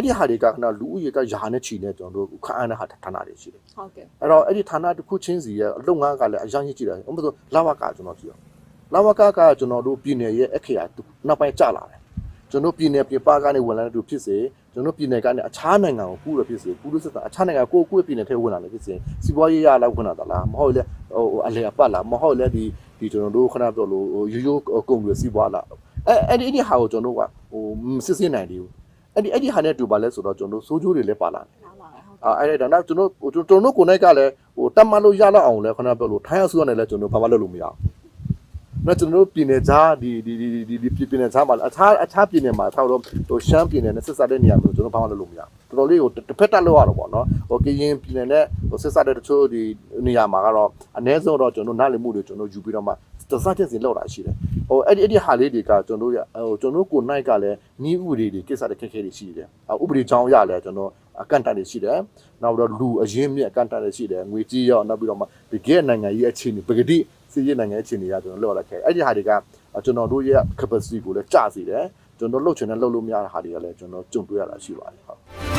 အဲ့ဒီဟာတွေကခဏလူဦးရေကယာနဲ့ချီနေကျွန်တော်တို့ခန့်အပ်တဲ့ဟာဌာနတွေရှိတယ်ဟုတ်ကဲ့အဲ့တော့အဲ့ဒီဌာနတစ်ခုချင်းစီရဲ့အလုပ်ငန်းကလည်းအရင်ကြီးကြည့်တယ်ဥပမာဆိုလာဝကကျွန်တော်ကြည့်အောင်လာဝကကကျွန်တော်တို့ပြည်နယ်ရဲ့အခရာနောက်ပိုင်းကျလာတယ်ကျွန်တော်ပြည်နယ်ပြပကနေဝင်လာတဲ့သူဖြစ်စေကျွန်တော်ပြည်နယ်ကနေအခြားနိုင်ငံကိုကူးရဖြစ်စေကူးလို့စစ်တာအခြားနိုင်ငံကိုကိုယ့်ပြည်နယ်ထဲဝင်လာတယ်ဖြစ်စေစီးပွားရေးရလာဝင်လာတာလားမဟုတ်လေဟိုအလေအပတ်လားမဟုတ်လေဒီဒီကျွန်တော်တို့ခဏပြောလို့ရိုးရိုးကုန်ပြီးစီးပွားလားအဲအဲ့ဒီအဲ့ဒီဟာကိုကျွန်တော်တို့ကဟိုမစစ်စစ်နိုင်သေးဘူး အဲ့ဒီအဲ့ဒီဟာနဲ့တူပါလဲဆိုတော့ကျွန်တော်တို့စိုးကျိုးတွေလည်းပါလာတယ်နားပါဟုတ်အာအဲ့ဒါနောက်ကျွန်တော်ကျွန်တော်တို့ကိုယ်နိုင်ကလည်းဟိုတတ်မှတ်လို့ရတော့အောင်လဲခဏပြောလို့ထိုင်းအစိုးရနဲ့လည်းကျွန်တော်ဘာမှလုပ်လို့မရဘူး။နောက်ကျွန်တော်တို့ပြည်နယ်ခြားဒီဒီဒီဒီဒီပြည်နယ်ခြားမှာအခြားအခြားပြည်နယ်မှာထောက်တော့ဟိုရှမ်းပြည်နယ်နဲ့ဆက်စပ်တဲ့နေရာမျိုးကျွန်တော်ဘာမှလုပ်လို့မရဘူး။တော်တော်လေးကိုတစ်ဖက်တက်လို့ရတော့ပေါ့နော်။ဟိုကရင်ပြည်နယ်နဲ့ဟိုဆက်စပ်တဲ့တချို့ဒီနေရာမှာကတော့အ ਨੇ ဆုံးတော့ကျွန်တော်နားလည်မှုတွေကျွန်တော်ယူပြီးတော့မှ တစားချက်စီလောက်တာရှိတယ်။ဟိုအဲ့ဒီအဲ့ဒီဟာလေးတွေကကျွန်တော်တို့ရဟိုကျွန်တော်ကိုယ်နိုင်ကလည်းနီးဥပဒေတွေကိစ္စတွေခက်ခဲတွေရှိတယ်။ဥပဒေကြောင်းရလဲကျွန်တော်အကန့်အတန့်တွေရှိတယ်။နောက်တော့လူအရင်းမြစ်အကန့်အတန့်တွေရှိတယ်။ငွေကြီးရောနောက်ပြီးတော့မှတကယ်နိုင်ငံရေးအခြေအနေပကတိစီးရေးနိုင်ငံအခြေအနေကကျွန်တော်လောက်လာခဲ့။အဲ့ဒီဟာတွေကကျွန်တော်တို့ရဲ့ capacity ကိုလည်းကျစေတယ်။ကျွန်တော်လှုပ်ချင်တဲ့လှုပ်လို့မရတဲ့ဟာတွေကလည်းကျွန်တော်ကြုံတွေ့ရတာရှိပါတယ်ဟုတ်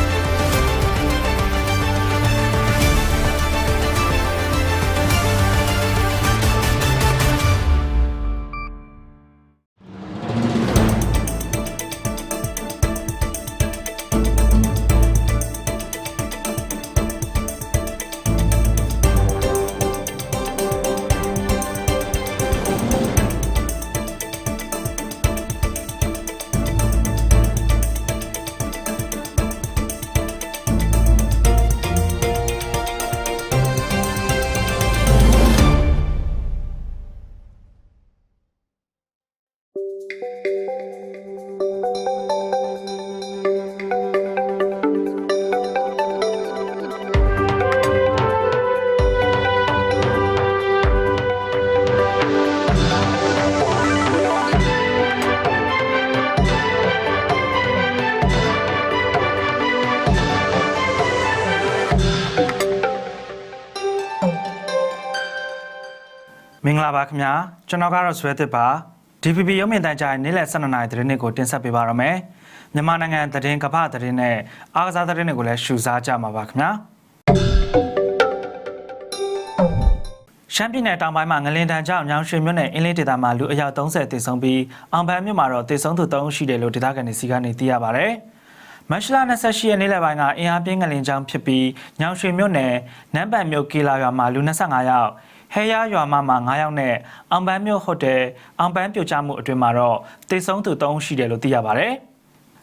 ပါခင်ဗျာကျွန်တော်ကတော့ဆွဲသစ်ပါ DPP ရုံးမြင့်တန်းကြားနေ့လယ်12နာရီသတင်းတွေကိုတင်ဆက်ပေးပါရမယ်မြန်မာနိုင်ငံသတင်းကမ္ဘာသတင်းနဲ့အားကစားသတင်းတွေကိုလည်းရှုစားကြမှာပါခင်ဗျာရှမ်းပြည်နယ်တောင်ပိုင်းမှာငလင်တန်ကြောင့်ညောင်ရွှေမြို့နယ်အင်းလေးဒေသမှာလူအယောက်30တေဆုံးပြီးအောင်ပန်းမြို့မှာတော့တေဆုံးသူ3ဦးရှိတယ်လို့ဒေသခံတွေစီကနေသိရပါဗျ။မတ်လ28ရက်နေ့လယ်ပိုင်းကအင်အားပြင်းငလင်ကြောင့်ဖြစ်ပြီးညောင်ရွှေမြို့နယ်နန်းပန်မြို့ကီလာရွာမှာလူ25ယောက် ဟဲရရွာမမှာ9ယောက်နဲ့အောင်ပန်းမြို့ဟိုတယ်အောင်ပန်းပြိုကျမှုအတွင်းမှာတော့တေဆုံးသူ3ဦးရှိတယ်လို့သိရပါဗျ။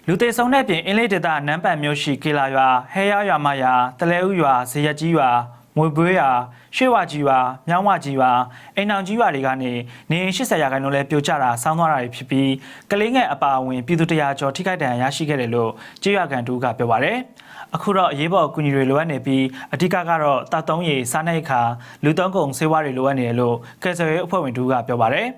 လူသေဆုံးတဲ့ပြင်အင်းလေးဒေသနန်းပန်မြို့ရှိကေလာရွာဟဲရရွာမရွာတလဲဦးရွာဇေယျကြီးရွာငွေပွေးရွာရွှေဝကြီးရွာမြောင်းဝကြီးရွာအိမ်အောင်ကြီးရွာတွေကနေနေအိမ်80ရာခိုင်နှုန်းလဲပြိုကျတာဆောင်းသွားတာတွေဖြစ်ပြီးကလေးငယ်အပါအဝင်ပြည်သူတရာကျော်ထိခိုက်ဒဏ်ရာရရှိခဲ့တယ်လို့ကြေးရွာကန်တူကပြောပါရယ် အခုတော့အရေးပေါ်အကူအညီတွေလိုအပ်နေပြီးအဓိကကတော့တာတုံးရည်စားနပ်ရိက္ခာလူသုံးကုန်ဆေးဝါးတွေလိုအပ်နေတယ်လို့ကယ်ဆယ်ရေးအဖွဲ့ဝင်တူကပြောပါရယ်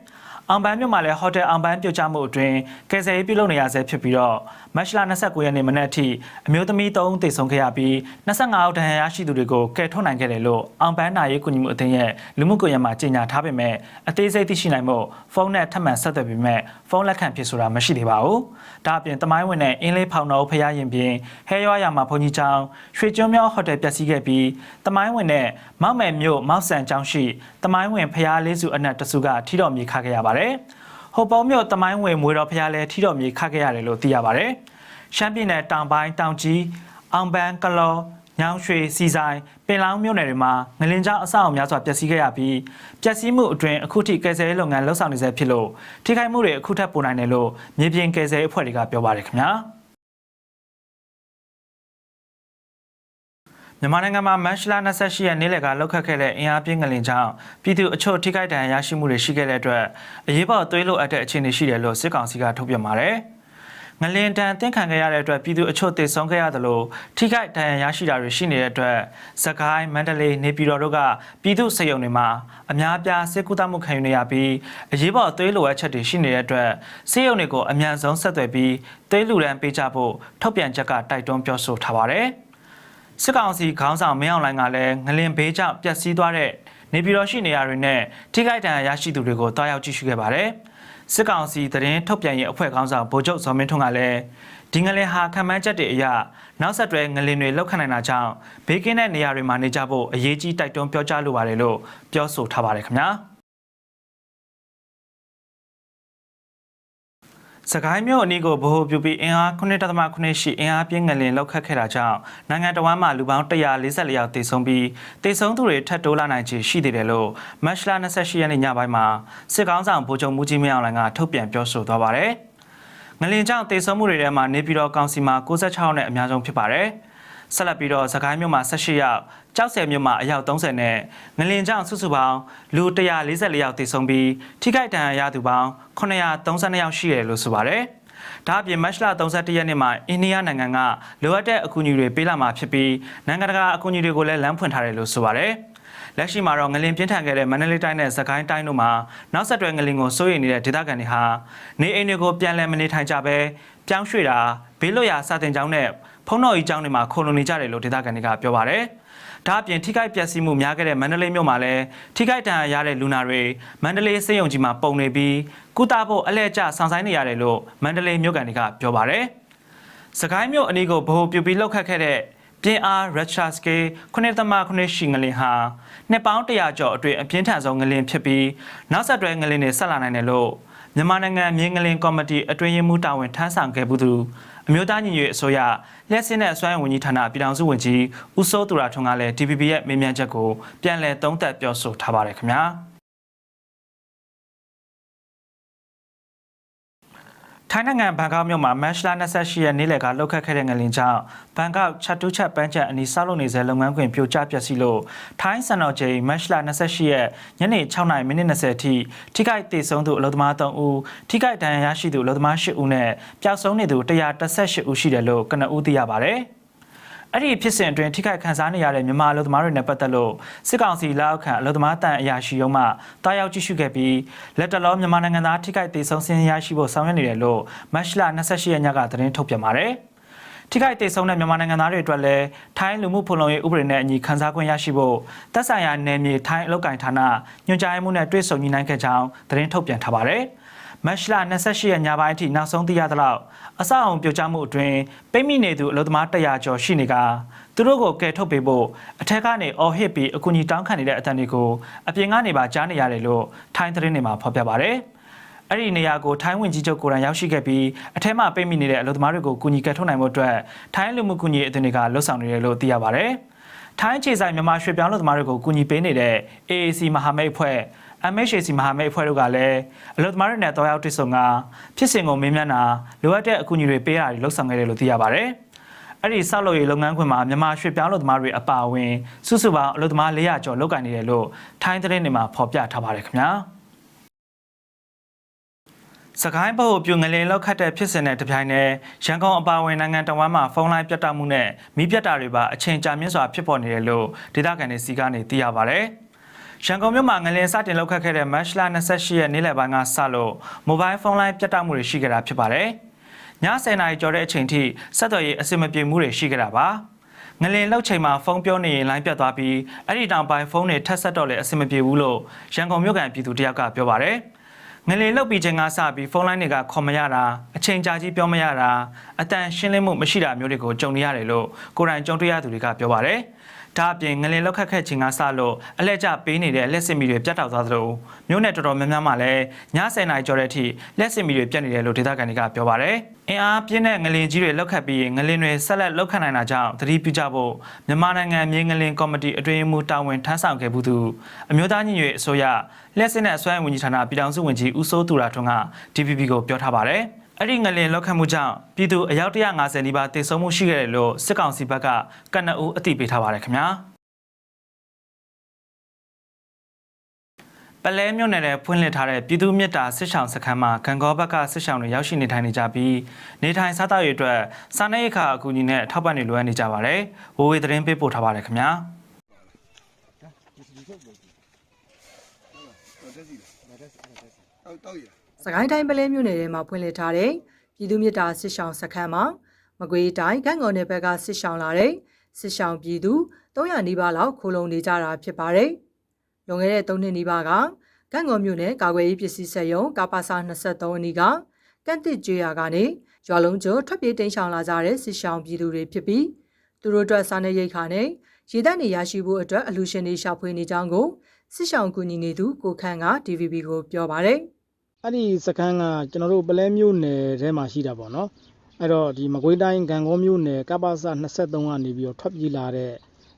အောင်ပန်းမြို့မှာလည်းဟိုတယ်အောင်ပန်းပြုတ်ကျမှုအတွင်းကယ်ဆယ်ရေးပြုလုပ်နေရဆဲဖြစ်ပြီးတော့ မတ်လ29ရက်နေ့မနက်အထိအမျိုးသမီး3ဦးသေဆုံးခဲ့ရပြီး25ဦးဒဏ်ရာရရှိသူတွေကိုကယ်ထုတ်နိုင်ခဲ့တယ်လို့အောင်ပန်းနာရေးကူညီမှုအသင်းရဲ့လူမှုကွန်ရက်မှာကြေညာထားပေမဲ့အသေးစိတ်သိရှိနိုင်မှုဖုန်းနဲ့ထပ်မံဆက်သွယ်ပေမဲ့ဖုန်းလက်ခံဖြစ်ဆိုတာမရှိသေးပါဘူး။ဒါအပြင်တမိုင်းဝင်တဲ့အင်းလေးဖောင်တော်ဖျားရင်ပြင်ဟဲရွာရမှာဘုန်းကြီးကျောင်းရွှေကျွန်းမြောင်းဟိုတယ်ပျက်စီးခဲ့ပြီးတမိုင်းဝင်တဲ့မောက်မယ်မြို့မောက်ဆန်ကျောင်းရှိတမိုင်းဝင်ဖျားလေးစုအနက်တစုကထီတော်မြေခခဲ့ရပါတယ်။ ဟိုပုံမြို့တမိုင်းဝင်မွေတော်ဖျားလဲထီတော်မြေခခဲ့ရတယ်လို့သိရပါတယ်။ရှမ်းပြည်နယ်တောင်ပိုင်းတောင်ကြီးအောင်ပန်းကလောညောင်ရွှေစီဆိုင်ပင်လောင်းမြို့နယ်တွေမှာငလင်ကြောင့်အဆောက်အအုံများစွာပျက်စီးခဲ့ရပြီးပျက်စီးမှုအတွင်းအခုထိကယ်ဆယ်ရေးလုပ်ငန်းလှုပ်ဆောင်နေဆဲဖြစ်လို့ထိခိုက်မှုတွေအခုထပ်ပိုနိုင်တယ်လို့မြေပြင်ကယ်ဆယ်ရေးအဖွဲ့တွေကပြောပါတယ်ခင်ဗျာ မြန်မာနိုင်ငံမှာမတ်လ28ရက်နေ့လယ်ကလောက်ခတ်ခဲ့တဲ့အင်အားပြင်းငလင်ကြောင့်ပြည်သူအချို့ထိခိုက်ဒဏ်ရာရရှိမှုတွေရှိခဲ့တဲ့အတွက်အရေးပေါ်သွေးလိုအပ်တဲ့အခြေအနေရှိတယ်လို့စစ်ကောင်စီကထုတ်ပြန်ပါတယ်။ငလင်တန်တင်ခံခဲ့ရတဲ့အတွက်ပြည်သူအချို့တေဆုံးခဲ့ရတယ်လို့ထိခိုက်ဒဏ်ရာရရှိတာတွေရှိနေတဲ့အတွက်စကိုင်းမန္တလေးနေပြည်တော်တို့ကပြည်သူစေယုံတွေမှာအများအပြားစစ်ကူတမှုခံယူနေရပြီးအရေးပေါ်သွေးလိုအပ်ချက်တွေရှိနေတဲ့အတွက်စေယုံတွေကိုအမြန်ဆုံးဆက်သွယ်ပြီးသွေးလူရန်ပေးကြဖို့ထုတ်ပြန်ချက်ကတိုက်တွန်းပြောဆိုထားပါတယ်။ စစ်ကောင်စီခေါင်းဆောင်မင်းအောင်လှိုင်ကလည်းငလင်ဘေးကြောင့်ပျက်စီးသွားတဲ့နေပြည်တော်ရှိနေရာတွေနဲ့ထိခိုက်ဒဏ်ရာရရှိသူတွေကိုတွားရောက်ကြည့်ရှုခဲ့ပါတယ်။စစ်ကောင်စီသတင်းထုတ်ပြန်ရေးအဖွဲ့ခေါင်းဆောင်ဗိုလ်ချုပ်ဇော်မင်းထွန်းကလည်းဒီငလင်ဟာခံမှန်းချက်တွေအရနောက်ဆက်တွဲငလင်တွေလောက်ခနိုင်တာကြောင့်ဘေးကင်းတဲ့နေရာတွေမှာနေကြဖို့အရေးကြီးတိုက်တွန်းပြောကြားလိုပါတယ်လို့ပြောဆိုထားပါတယ်ခင်ဗျာ စကိုင်းမြို့အနီးကိုဗဟိုပြုပြီးအင်အား9.8ရှိအင်အားပြင်းငလင်လောက်ခတ်ခဲ့တာကြောင့်နိုင်ငံတော်ဝန်မှလူပေါင်း144ယောက်သေဆုံးပြီးသေဆုံးသူတွေထပ်တိုးလာနိုင်ခြေရှိသေးတယ်လို့မတ်လ28ရက်နေ့ညပိုင်းမှာစစ်ကောင်းဆောင်ဗိုလ်ချုပ်မူကြီးမင်းအောင်လှိုင်ကထုတ်ပြန်ပြောဆိုသွားပါတယ်။ငလင်ကြောင့်သေဆုံးမှုတွေထဲမှာနေပြည်တော်ကောင်စီမှာ96နဲ့အများဆုံးဖြစ်ပါတယ်။ဆက်လက်ပြီးတော့စကိုင်းမြို့မှာ18ယောက် ကြောက်ဆယ်မြို့မှာအယောက်30နဲ့ငလင်ကြောင့်စုစုပေါင်းလူ144ယောက်သေဆုံးပြီးထိခိုက်ဒဏ်ရာရသူပေါင်း932ယောက်ရှိတယ်လို့ဆိုပါတယ်။ဒါအပြင်မတ်လ31ရက်နေ့မှာအိန္ဒိယနိုင်ငံကလိုအပ်တဲ့အကူအညီတွေပေးလာမှာဖြစ်ပြီးနိုင်ငံတကာအကူအညီတွေကိုလည်းလမ်းဖွင့်ထားတယ်လို့ဆိုပါတယ်။လက်ရှိမှာတော့ငလင်ပြင်းထန်ခဲ့တဲ့မန္တလေးတိုင်းနဲ့စကိုင်းတိုင်းတို့မှာနောက်ဆက်တွဲငလင်ကိုစိုးရိမ်နေတဲ့ဒေသခံတွေဟာနေအိမ်တွေကိုပြန်လည်မနေထိုင်ကြဘဲပြောင်းရွှေ့တာဘေးလွတ်ရာစာတင်ကျောင်းနဲ့ဖုံးတော်ကြီးကျောင်းတွေမှာခိုလုံနေကြတယ်လို့ဒေသခံတွေကပြောပါတယ်။ ဒါအပြင်ထိခိုက်ပျက်စီးမှုများခဲ့တဲ့မန္တလေးမြို့မှာလည်းထိခိုက်ဒဏ်ရာရတဲ့လူနာတွေမန္တလေးစေယုံကြီးမှာပုံနေပြီးကုသဖို့အလဲကျဆောင်ဆိုင်နေရတယ်လို့မန္တလေးမြို့ကန်တွေကပြောပါတယ်။စကိုင်းမြို့အနီးကိုဗဟိုပြုပြီးလောက်ခတ်ခဲ့တဲ့ပြင်းအား Richard Scale 9.9ရှိငလင်ဟာနှစ်ပေါင်း100ကျော်အတွင်းအပြင်းထန်ဆုံးငလင်ဖြစ်ပြီးနောက်ဆက်တွဲငလင်တွေဆက်လာနိုင်တယ်လို့မြန်မာနိုင်ငံမြေငလင်ကော်မတီအတွင်းရေးမှူးတာဝန်ထမ်းဆောင်ခဲ့မှုသူ အမျိုးသားညီညွတ်ရေးအစိုးရလျှက်စင်းတဲ့အစွမ်းဝန်ကြီးဌာနပြည်ထောင်စုဝန်ကြီးဦးစိုးသူရထွန်းကလည်း DPP ရဲ့မေးမြန်းချက်ကိုပြန်လည်သုံးသပ်ပြောဆိုထားပါတယ်ခင်ဗျာ ထိုင်းနိုင်ငံဘန်ကောက်မြို့မှာမတ်လ28ရက်နေ့လယ်ကလှုပ်ခတ်ခဲ့တဲ့ငလင်ကြောင့်ဘန်ကောက်ချက်တူးချက်ပန်းချက်အနီးဆောက်လုပ်နေစေလုပ်ငန်းခွင်ပြိုကျပျက်စီးလို့ထိုင်းစံတော်ချိန်မတ်လ28ရက်ညနေ6:30မိနစ်20အထိထိခိုက်ဒေဆုံးသူအလုပ်သမား3ဦးထိခိုက်ဒဏ်ရာရရှိသူအလုပ်သမား10ဦးနဲ့ပျောက်ဆုံးနေသူ118ဦးရှိတယ်လို့ကနဦးသိရပါတယ်။ အဲ့ဒီဖြစ်စဉ်အတွင်းထိခိုက်ခံစားနေရတဲ့မြန်မာအလုပ်သမားတွေနဲ့ပတ်သက်လို့စစ်ကောင်စီလက်အောက်ခံအလုပ်သမားတန်အရာရှိရုံးမှတားရောက်ကြည့်ရှုခဲ့ပြီးလက်တလောမြန်မာနိုင်ငံသားထိခိုက်ဒေဆုံးစင်းရရှိဖို့ဆောင်ရွက်နေတယ်လို့မတ်လ28ရက်ညကသတင်းထုတ်ပြန်ပါတယ်။ထိခိုက်ဒေဆုံးတဲ့မြန်မာနိုင်ငံသားတွေအတွက်လည်းထိုင်းလူမှုဖွံ့ဖြိုးရေးဥပဒေနဲ့အညီခံစား권ရရှိဖို့သက်ဆိုင်ရာနယ်မြေထိုင်းအလုပ်ကိုင်ဌာနညွှန်ကြားမှုနဲ့တွေ့ဆုံညှိနှိုင်းခဲ့ကြောင်းသတင်းထုတ်ပြန်ထားပါတယ်။ မတ်လ28ရက်ညပိုင်းအထိနောက်ဆုံးသိရသလောက်အဆောက်အုံပြိုကျမှုအတွင်းပိတ်မိနေသူအလုပ်သမား100ကျော်ရှိနေကသူတို့ကိုကယ်ထုတ်ပေးဖို့အထက်ကနေအော်ဟစ်ပြီးအကူအညီတောင်းခံနေတဲ့အတန်တွေကိုအပြင်ကနေပါကြားနေရတယ်လို့ထိုင်းသတင်းတွေမှာဖော်ပြပါတယ်။အဲ့ဒီနေရာကိုထိုင်းဝင်ကြီးချုပ်ကိုယ်တိုင်ရောက်ရှိခဲ့ပြီးအထက်မှပိတ်မိနေတဲ့အလုပ်သမားတွေကိုကူညီကယ်ထုတ်နိုင်ဖို့အတွက်ထိုင်းလူမှုကူညီအသင်းတွေကလှုပ်ဆောင်နေတယ်လို့သိရပါတယ်။ထိုင်းခြေဆိုင်မြန်မာရွှေပြောင်းလုပ်သမားတွေကိုကူညီပေးနေတဲ့ AAC မဟာမိတ်အဖွဲ့ MHAC မဟာမိတ်အဖွဲ့တို့ကလည်းအလုပ်သမားတွေနဲ့တောက်ရောက်တွေ့ဆုံကဖြစ်စဉ်ကိုမေးမြန်းတာလိုအပ်တဲ့အကူအညီတွေပေးတာတွေလှုပ်ဆောင်ခဲ့တယ်လို့သိရပါတယ်။အဲ့ဒီဆောက်လုပ်ရေးလုပ်ငန်းခွင်မှာမြန်မာရွှေပြောင်းလုပ်သမားတွေအပါအဝင်စုစုပေါင်းအလုပ်သမား400ကျော်လုပ်ကိုင်နေတယ်လို့ထိုင်းသတင်းတွေမှာဖော်ပြထားပါတယ်ခင်ဗျာ။စကိုင်းဘုတ်ပြူငလင်လောက်ခတ်တဲ့ဖြစ်စဉ်နဲ့တပြိုင်နက်ရန်ကုန်အပါအဝင်နိုင်ငံတော်ဝန်မှဖုန်းလိုင်းပြတ်တောက်မှုနဲ့မိပြတ်တာတွေပါအချိန်ကြာမြင့်စွာဖြစ်ပေါ်နေတယ်လို့ဒေသခံတွေစီကနေသိရပါဗျ။ ရန်ကုန်မြို့မှာငလင်စတင်လောက်ခတ်ခဲ့တဲ့မတ်လ28ရက်နေ့လယ်ပိုင်းကစလို့မိုဘိုင်းဖုန်းလိုင်းပြတ်တောက်မှုတွေရှိခဲ့တာဖြစ်ပါတယ်။ည10:00နာရီကျော်တဲ့အချိန်ထိဆက်သွယ်ရေးအဆင်မပြေမှုတွေရှိခဲ့တာပါ။ငလင်လောက်ချိန်မှာဖုန်းပြောနေရင်လိုင်းပြတ်သွားပြီးအဲ့ဒီတောင်ပိုင်းဖုန်းတွေထက်ဆက်တော့လည်းအဆင်မပြေဘူးလို့ရန်ကုန်မြို့ကန်ပြည်သူတယောက်ကပြောပါတယ်။ငလင်လောက်ပြီးချိန်ကစပြီးဖုန်းလိုင်းတွေကခေါ်မရတာအချိန်ကြာကြီးပြောမရတာအတန်ရှင်းလင်းမှုမရှိတာမျိုးတွေကိုကြုံနေရတယ်လို့ကိုယ်တိုင်ကြုံတွေ့ရသူတွေကပြောပါတယ်။ ဒါအပြင်ငလင်လောက်ခတ်ခဲ့ခြင်းကစလို့အလက်ကျပေးနေတဲ့လက်စစ်မီတွေပြတ်တောက်သွားသလိုမြို့နယ်တော်တော်များများမှာလည်းည10:00နာရီကျော်တဲ့အထိလက်စစ်မီတွေပြတ်နေတယ်လို့ဒေသခံတွေကပြောပါတယ်။အင်အားပြင်းတဲ့ငလင်ကြီးတွေလောက်ခတ်ပြီးငလင်တွေဆက်လက်လောက်ခတ်နိုင်တာကြောင့်သတိပြုကြဖို့မြန်မာနိုင်ငံမြေငလင်ကော်မတီအတွင်းမှူးတာဝန်ထမ်းဆောင်ခဲ့မှုသူအမျိုးသားညီညွတ်ရေးအစိုးရလက်စစ်နဲ့အစွမ်းဝန်ကြီးဌာနပြည်ထောင်စုဝန်ကြီးဦးစိုးသူရထွန်းက DPP ကိုပြောထားပါတယ်။ အဲ့ဒီငလင်လောက်ခတ်မှုကြောင့်ပြည်သူအယောက်150နီးပါးတေဆုံးမှုရှိခဲ့တယ်လို့စစ်ကောင်စီဘက်ကကနအူးအသိပေးထားပါတယ်ခင်ဗျာပလဲမြို့နယ်နဲ့ဖွင့်လှစ်ထားတဲ့ပြည်သူမြစ်တာစစ်ဆောင်စခန်းမှာဂံကောဘက်ကစစ်ဆောင်တွေရောက်ရှိနေထိုင်နေကြပြီးနေထိုင်စားသောက်ရေးအတွက်စားနပ်ရိက္ခာအကူအညီနဲ့ထောက်ပံ့နေလိုအပ်နေကြပါတယ်။ဝေဝေသတင်းပေးပို့ထားပါတယ်ခင်ဗျာ။ စကိုင်းတိုင်းပလဲမြို့နယ်ထဲမှာဖွင့်လှစ်ထားတဲ့ပြည်သူ့မြစ်တာစစ်ဆောင်စခန်းမှာမကွေးတိုင်းကန့်ငေါ်နယ်ဘက်ကစစ်ဆောင်လာတဲ့စစ်ဆောင်ပြည်သူ300နီးပါးလောက်ခိုလုံနေကြတာဖြစ်ပါတယ်။လွန်ခဲ့တဲ့3နှစ်နီးပါးကကန့်ငေါ်မြို့နယ်ကာကွယ်ရေးပစ္စည်းစက်ရုံကပါစာ23အနီးကကန့်တစ်ကျွော်ကနေရွာလုံးကျော်ထွက်ပြေးတိမ်းရှောင်လာကြတဲ့စစ်ရှောင်ပြည်သူတွေဖြစ်ပြီးသူတို့အတွက်စားနပ်ရိက္ခာနဲ့ရေတပ်နေရရှိဖို့အတွက်အလူရှင်တွေရှာဖွေနေကြောင်းကိုစစ်ရှောင်ကူညီနေသူကိုခန့်က DVB ကိုပြောပါတယ် အဲ့ဒီစခန်းကကျွန်တော်တို့ပလဲမြို့နယ်ထဲမှာရှိတာပေါ့နော်အဲ့တော့ဒီမကွေးတိုင်းဂံကောမြို့နယ်ကပ္ပစ23ကနေပြီးတော့ထွက်ပြေးလာတဲ့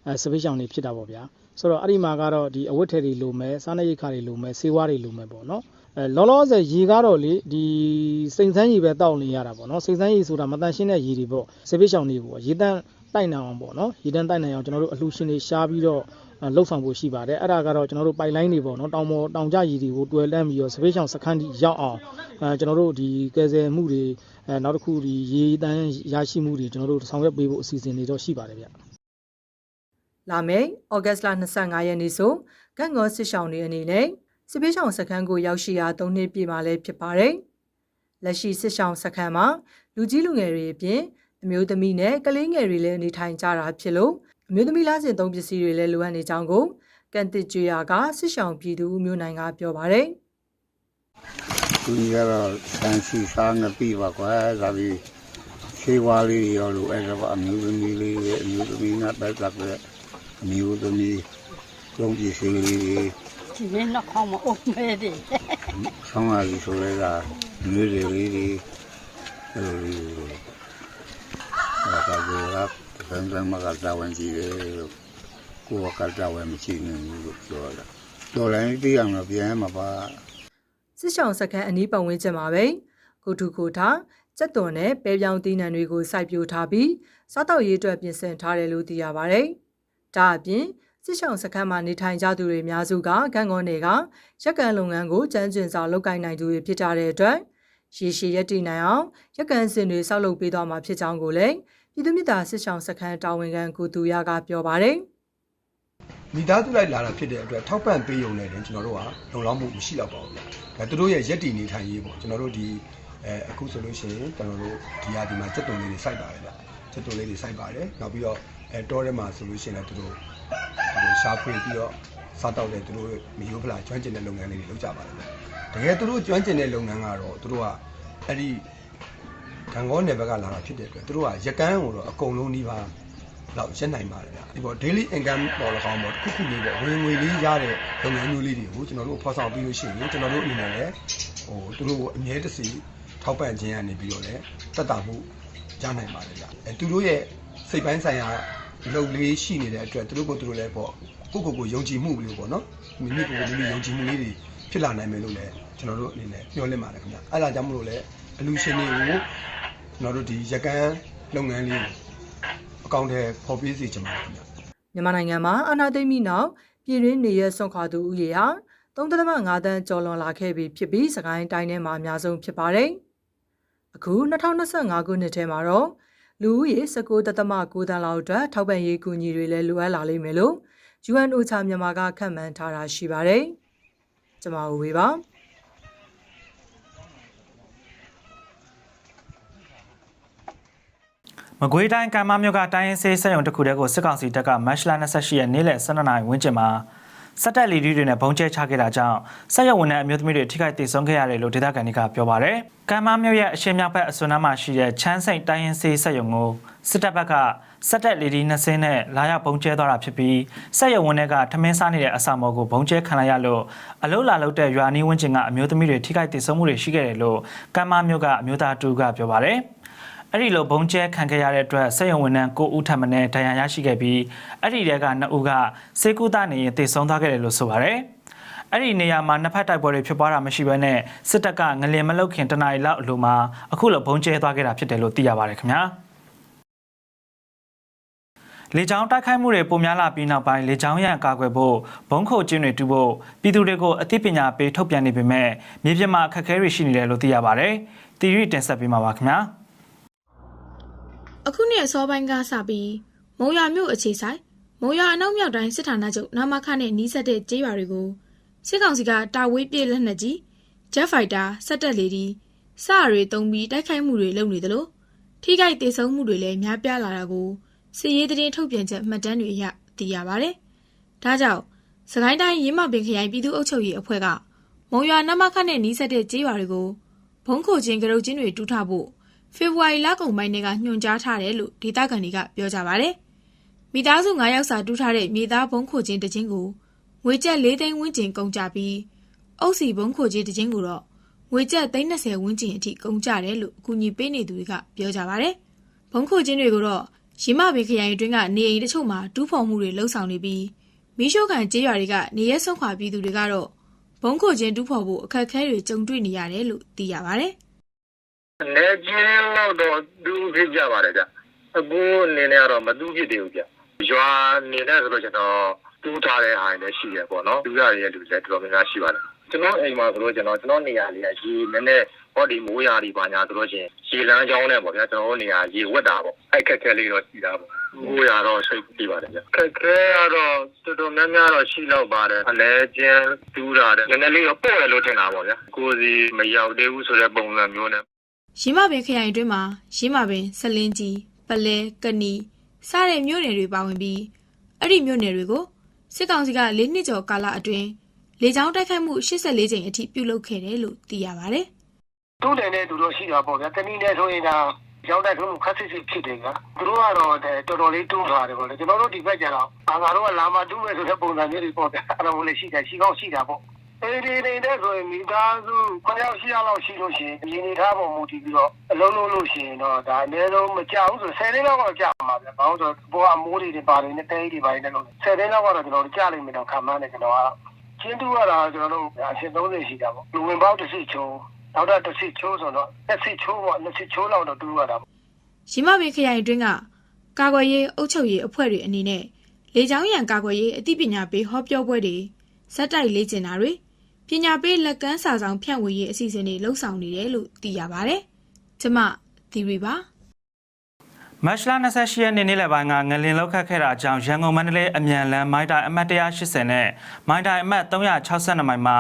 အဲစပိတ်ရှောင်တွေဖြစ်တာပေါ့ဗျာဆိုတော့အဲ့ဒီမှာကတော့ဒီအဝတ်ထည်တွေလိုမယ်စားနပ်ရိက္ခာတွေလိုမယ်ဆေးဝါးတွေလိုမယ်ပေါ့နော်အဲလောလောဆယ်ရေကတော့လေဒီစိန်ဆန်းရေပဲတောက်နေရတာပေါ့နော်စိန်ဆန်းရေဆိုတာမတန်ရှင်းတဲ့ရေတွေပေါ့စပိတ်ရှောင်တွေပေါ့ရေတန်းတိုက်နိုင်အောင်ပေါ့နော်ရေတန်းတိုက်နိုင်အောင်ကျွန်တော်တို့အလှူရှင်တွေရှားပြီးတော့ လှုပ်ဆောင်ဖို့ရှိပါတယ်အဲ့ဒါကတော့ကျွန်တော်တို့ပိုက်လိုင်းတွေပေါ့နော်တောင်ပေါ်တောင်ကျရည်တွေကိုတွယ်လန့်ပြီးတော့စပိတ်ချောင်စခန်းတီရောက်အောင်အဲကျွန်တော်တို့ဒီကယ်ဆယ်မှုတွေအဲနောက်တစ်ခုဒီရေတန်းရရှိမှုတွေကျွန်တော်တို့ဆောင်ရွက်ပေးဖို့အစီအစဉ်တွေတော့ရှိပါတယ်ဗျ။လာမယ့်ဩဂတ်စ်လ25ရက်နေ့ဆိုကန့်ငေါစစ်ရှောင်တွေအနေနဲ့စစ်ပေးရှောင်စခန်းကိုရောက်ရှိရာ၃နှစ်ပြည့်မှာလည်းဖြစ်ပါတယ်။လက်ရှိစစ်ရှောင်စခန်းမှာလူကြီးလူငယ်တွေအပြင်အမျိုးသမီးနဲ့ကလေးငယ်တွေလည်းနေထိုင်ကြတာဖြစ်လို့ အမျိုးသမီးလားစင်သုံးပစ္စည်းတွေလည်းလိုအပ်နေကြောင်းကိုကန်တစ်ကျွေယာကစစ်ရှောင်ပြည်သူဦးမျိုးနိုင်ကပြောပါတယ်။သူကြီးကတော့ဆန်စီစားနေပြီပါကွာဒါပြီးခေဝါလေးရောလို့အဲ့ဒါကအမျိုးသမီးလေးရဲ့အမျိုးသမီးနဲ့ပတ်သက်တဲ့အမျိုးသမီးလုံးပစ္စည်းလေးတွေဒီနေ့တော့ခေါမအုံးမဲတယ်ဆောင်းလာပြီဆိုလဲကမျိုးတွေလေးတွေအဲ့လိုလေးတွေဒါကကြောက ဆန်းဆန်းမကတာဝန်ကြီးတယ်လို့ကိုယ်ကတာဝန်မရှိနေဘူးလို့ပြောတာတော်လိုင်းသိအောင်လို့ပြန်မှာပါစစ်ဆောင်စခန်းအနီးပတ်ဝန်းကျင်မှာပဲကိုထုကိုထားစက်သွန်နဲ့ပဲပြောင်းသီးနှံတွေကိုစိုက်ပျိုးထားပြီးစားတောက်ရေးအတွက်ပြင်ဆင်ထားတယ်လို့သိရပါဗျ။ဒါအပြင်စစ်ဆောင်စခန်းမှာနေထိုင်ကြသူတွေအများစုကဂန်ကောနယ်ကရက်ကန်လုပ်ငန်းကိုကျန်းကျင်စွာလုပ်ကိုင်နိုင်သူတွေဖြစ်ကြတဲ့အတွက်ရေရှည်ရက်တည်နိုင်အောင်ရက်ကန်စင်တွေဆောက်လုပ်ပေးသွားမှာဖြစ်ကြောင်းကိုလည်း ပြည်သူ့မြစ်တာစစ်ဆောင်စခန်းတာဝန်ခံကိုသူရကပြောပါတယ်။မိသားစုလိုက်လာတာဖြစ်တဲ့အတွက်ထောက်ပံ့ပေးရုံနဲ့တင်ကျွန်တော်တို့ကလုံလောက်မှုမရှိတော့ပါဘူးဗျ။ဒါသူတို့ရဲ့ရက်တီနေထိုင်ရေးပေါ့ကျွန်တော်တို့ဒီအဲအခုဆိုလို့ရှိရင်ကျွန်တော်တို့ဒီဟာဒီမှာစက်တုံလေးတွေစိုက်ပါတယ်ဗျ။စက်တုံလေးတွေစိုက်ပါတယ်။နောက်ပြီးတော့အဲတောထဲမှာဆိုလို့ရှိရင်လည်းသူတို့ဟိုရှာဖွေပြီးတော့စားတောက်တဲ့သူတို့မီယိုဖလာကျွမ်းကျင်တဲ့လုပ်ငန်းလေးတွေလုပ်ကြပါတယ်ဗျ။တကယ်သူတို့ကျွမ်းကျင်တဲ့လုပ်ငန်းကတော့သူတို့ကအဲ့ဒီ ကံကောနယ်ဘက်ကလာတာဖြစ်တဲ့အတွက်သူတို့ကရကန်းကိုတော့အကုန်လုံးနှီးပါတော့ရက်နိုင်ပါတယ်ဗျဒီပေါ် daily income ပေါ်လကောင်းပေါ့တစ်ခုခုလေးပေါ့ဝင်ငွေလေးရတဲ့လုပ်ငန်းမျိုးလေးတွေကိုကျွန်တော်တို့ဖော်ဆောင်ပြီးလို့ရှိရင်ကျွန်တော်တို့အနေနဲ့လည်းဟိုသူတို့ကိုအမြဲတစေထောက်ပံ့ခြင်းကနေပြီးတော့လည်းတက်တာမှုရနိုင်ပါတယ်ဗျအဲသူတို့ရဲ့စိတ်ပိုင်းဆိုင်ရာလုပ်လေးရှိနေတဲ့အတွက်သူတို့ကိုသူတို့လည်းပေါ့ကိုယ့်ကိုယ်ကိုယုံကြည်မှုမျိုးပေါ့နော်မိမိကိုယ်ကိုမိမိယုံကြည်မှုလေးတွေဖြစ်လာနိုင်မယ်လို့လည်းကျွန်တော်တို့အနေနဲ့မျှော်လင့်ပါတယ်ခင်ဗျအဲ့ဒါကြောင့်မလို့လည်းအလူရှင်တွေကို ကျွန်တော်တို့ဒီရကန်လုပ်ငန်းလေးကိုအကောင့်ထဲပေါ်ပြစီချင်ပါတယ်ခင်ဗျာမြန်မာနိုင်ငံမှာအာဏာသိမ်းပြီးနောက်ပြည်တွင်းနေရဆွန့်ခွာသူဦးရေဟာ3.5တန်းကျော်လွန်လာခဲ့ပြီဖြစ်ပြီးစကိုင်းတိုင်းထဲမှာအများဆုံးဖြစ်ပါတယ်။အခု2025ခုနှစ်ထဲမှာတော့လူဦးရေ19.9တန်းလောက်အတွက်ထောက်ပံ့ရေးကူညီတွေလည်းလိုအပ်လာလိမ့်မယ်လို့ UNOCHA မြန်မာကခန့်မှန်းထားတာရှိပါတယ်။ကျွန်မဝေပါ မကွေးတိုင်းကံမမြို့ကတိုင်းရင်းစေးစက်ရုံတစ်ခုတည်းကိုစစ်ကောင်စီတပ်ကမတ်လ28ရက်နေ့လယ်12နာရီဝန်းကျင်မှာစက်တက်လီဒီတွေနဲ့ဘုံကျဲချခဲ့တာကြောင့်စက်ရုံဝန်ထမ်းအမျိုးသမီးတွေထိခိုက်ဒေဆုံးခဲ့ရတယ်လို့ဒေသခံတွေကပြောပါရယ်။ကံမမြို့ရဲ့အရှေ့မြောက်ဘက်အစွန်နားမှာရှိတဲ့ချမ်းစိန်တိုင်းရင်းစေးစက်ရုံကိုစစ်တပ်ဘက်ကစက်တက်လီဒီနှစ်စင်းနဲ့လာရောက်ဘုံကျဲသွားတာဖြစ်ပြီးစက်ရုံဝန်ထမ်းကထမင်းစားနေတဲ့အစာမော်ကိုဘုံကျဲခံလိုက်ရလို့အလုလာလုတဲ့ရွာနီးဝန်းကျင်ကအမျိုးသမီးတွေထိခိုက်ဒေဆုံးမှုတွေရှိခဲ့တယ်လို့ကံမမြို့ကအမျိုးသားတူကပြောပါရယ်။ အဲ့ဒီလိုဘုံကျဲခံခဲ့ရတဲ့အတွက်စက်ရုံဝန်ထမ်း9ဦးထပ်မံနဲ့ဒဏ်ရာရရှိခဲ့ပြီးအဲ့ဒီတဲက2ဦးကစေကူတာနေရင်တည်ဆုံသွားခဲ့တယ်လို့ဆိုပါရယ်အဲ့ဒီနေရာမှာနှစ်ဖက်တိုက်ပွဲတွေဖြစ်ပွားတာမရှိဘဲနဲ့စစ်တပ်ကငလင်မလုတ်ခင်တနအီလောက်အလိုမှာအခုလိုဘုံကျဲသွားခဲ့တာဖြစ်တယ်လို့သိရပါတယ်ခင်ဗျာလေကြောင်းတိုက်ခိုက်မှုတွေပုံများလာပြီးနောက်ပိုင်းလေကြောင်းရန်ကာကွယ်ဖို့ဘုံခိုကျင်းတွေတူဖို့ပြည်သူတွေကိုအသိပညာပေးထုတ်ပြန်နေပေမဲ့မြေပြင်မှာအခက်အခဲတွေရှိနေတယ်လို့သိရပါတယ်။တီရီတင်ဆက်ပေးမှာပါခင်ဗျာ။ အခုနှစ်အစောပိုင်းကစပြီးမုံရမြို့အခြေဆိုင်မုံရအနောက်မြောက်တိုင်းစစ်ဌာနချုပ်နာမခနဲ့နီးစပ်တဲ့ကျေးရွာတွေကိုစစ်ကောင်စီကတာဝေးပြည့်လက်နက်ကြီးဂျက်ဖိုက်တာစက်တက်လေဒီစရတွေတုံးပြီးတိုက်ခိုက်မှုတွေလုပ်နေသလိုထိခိုက်ဒေဆုံးမှုတွေလည်းများပြားလာတာကိုစစ်ရေးသတင်းထုတ်ပြန်ချက်မှတ်တမ်းတွေအရသိရပါဗျ။ဒါကြောင့်စကိုင်းတိုင်းရင်းမောက်ပင်ခရိုင်ပြည်သူ့အုပ်ချုပ်ရေးအဖွဲ့ကမုံရွာနမခနဲ့နီးစပ်တဲ့ကျေးရွာတွေကိုဘုံခိုချင်းကရုတ်ချင်းတွေတူးထဖို့ ဖေဖော်ဝါရီလကုန်ပိုင်းတွေကညွှန်ကြားထားတယ်လို့ဒေသခံတွေကပြောကြပါတယ်။မိသားစု9ယောက်စာတူးထားတဲ့မြေသားဘုံခိုချင်းတစ်ချင်းကိုငွေကျပ်၄သိန်းဝန်းကျင်ကုန်ကြပြီးအုပ်စီဘုံခိုချင်းတစ်ချင်းကိုတော့ငွေကျပ်330ဝန်းကျင်အထိကုန်ကြတယ်လို့အကူအညီပေးနေသူတွေကပြောကြပါတယ်။ဘုံခိုချင်းတွေကိုတော့ရင်းမဘေခရိုင်အတွင်းကနေအိမ်တချို့မှာတူးဖော်မှုတွေလှုပ်ဆောင်နေပြီးမီးရှို့ခံကျေးရွာတွေကနေရဲဆုံးခွာပြည်သူတွေကတော့ဘုံခိုချင်းတူးဖော်ဖို့အခက်အခဲတွေကြုံတွေ့နေရတယ်လို့သိရပါတယ်။ နေကျင်းတော့တော့သူဖြစ်ကြပါတယ်ဗျအခုအနေနဲ့ကတော့မသူဖြစ်သေးဘူးဗျရွာနေတဲ့ဆိုတော့ကျွန်တော်တူးထားတဲ့ဟာတွေလည်းရှိရပေါ့နော်တူးရတဲ့လူလည်းတော်တော်များများရှိပါတယ်ကျွန်တော်အိမ်မှာဆိုတော့ကျွန်တော်ကျွန်တော်နေရာလေးကရေနည်းနည်းဟောဒီမိုးရာဒီပါညာဆိုတော့ရှင်ရေလမ်းကြောင်းနဲ့ပေါ့ဗျာကျွန်တော်နေရာရေဝက်တာပေါ့အဲ့ခက်ခဲလေးတော့ရှိတာပေါ့မိုးရာတော့စိတ်ပြီးပါတယ်ဗျခက်ခဲကတော့တော်တော်များများတော့ရှိတော့ပါတယ်အလဲချင်းတူးတာတဲ့နည်းနည်းလေးတော့ပေါ့တယ်လို့ထင်တာပေါ့ဗျာကိုယ်စီမရောက်သေးဘူးဆိုတဲ့ပုံစံမျိုးနဲ့ ရင်းမပင်ခရိုင်အတွင်းမှာရင်းမပင်ဆလင်းကြီးပလဲကနီစတဲ့မြို့နယ်တွေပါဝင်ပြီးအဲ့ဒီမြို့နယ်တွေကိုစစ်ကောင်စီက၄နှစ်ကျော်ကာလအတွင်းလေကြောင်းတိုက်ခိုက်မှု84ကြိမ်အထိပြုလုပ်ခဲ့တယ်လို့သိရပါတယ်တူးတယ်နဲ့သူတို့ရှိတာပေါ့ဗျာတနည်းနဲ့ဆိုရင်ဒါရောက်တဲ့ထုံးခက်စစ်စစ်ဖြစ်တယ်ကသူတို့ကတော့တော်တော်လေးတူးထားတယ်ပေါ့လေကျွန်တော်တို့ဒီဘက်ကျတော့အာငါတို့ကလာမတူးမယ်ဆိုတဲ့ပုံစံမျိုးတွေပေါ့ဗျာအဲ့ဒါမျိုးလေးရှိတယ်ရှိကောင်းရှိတာပေါ့ အေးဒီနေတဲ့ဆိုရင်မိသားစု9ယောက်10ယောက်လောက်ရှိလို့ရှိရင်ဒီနေသားပုံမူတည်ပြီးတော့အလုံးလုံးလို့ရှိရင်တော့ဒါအနည်းဆုံးမကြောက်ဘူးဆို10သိန်းလောက်တော့ကြာမှာဗျာဘာလို့ဆိုတော့ဘောအမိုးတွေတွေပါတယ်နဲ့တဲကြီးတွေပါတယ်နဲ့လို့10သိန်းလောက်ကတော့ကျွန်တော်တို့ကြာလိမ့်မယ်တော့ခံမှန်းတယ်ကျွန်တော်ကချင်းတူရတာကျွန်တော်တို့အရှင်30ရှိတာပေါ့လူဝင်ပေါက်တစ်စီချုံနောက်တော့တစ်စီချိုးဆိုတော့တစ်စီချိုးပေါ့နှစ်စီချိုးလောက်တော့တူရတာပေါ့ရင်းမပင်ခရိုင်အတွင်းကကာကွယ်ရေးအုပ်ချုပ်ရေးအဖွဲ့တွေအနေနဲ့လေကြောင်းရန်ကာကွယ်ရေးအသိပညာပေးဟောပြောပွဲတွေစက်တိုက်လေ့ကျင့်တာတွေ ပညာပေးလက်ကမ်းစာဆောင်ဖြန့်ဝေရေးအစီအစဉ်တွေလှုပ်ဆောင်နေတယ်လို့သိရပါတယ်။ကျမသီရီပါမတ်လ28ရက်နေ့နေ့လယ်ပိုင်းကငလင်လောက်ခတ်ခဲ့တာကြောင့်ရန်ကုန်မန္တလေးအမြန်လမ်းမိုင်းတိုင်အမှတ်180နဲ့မိုင်းတိုင်အမှတ်362မိုင်မှာ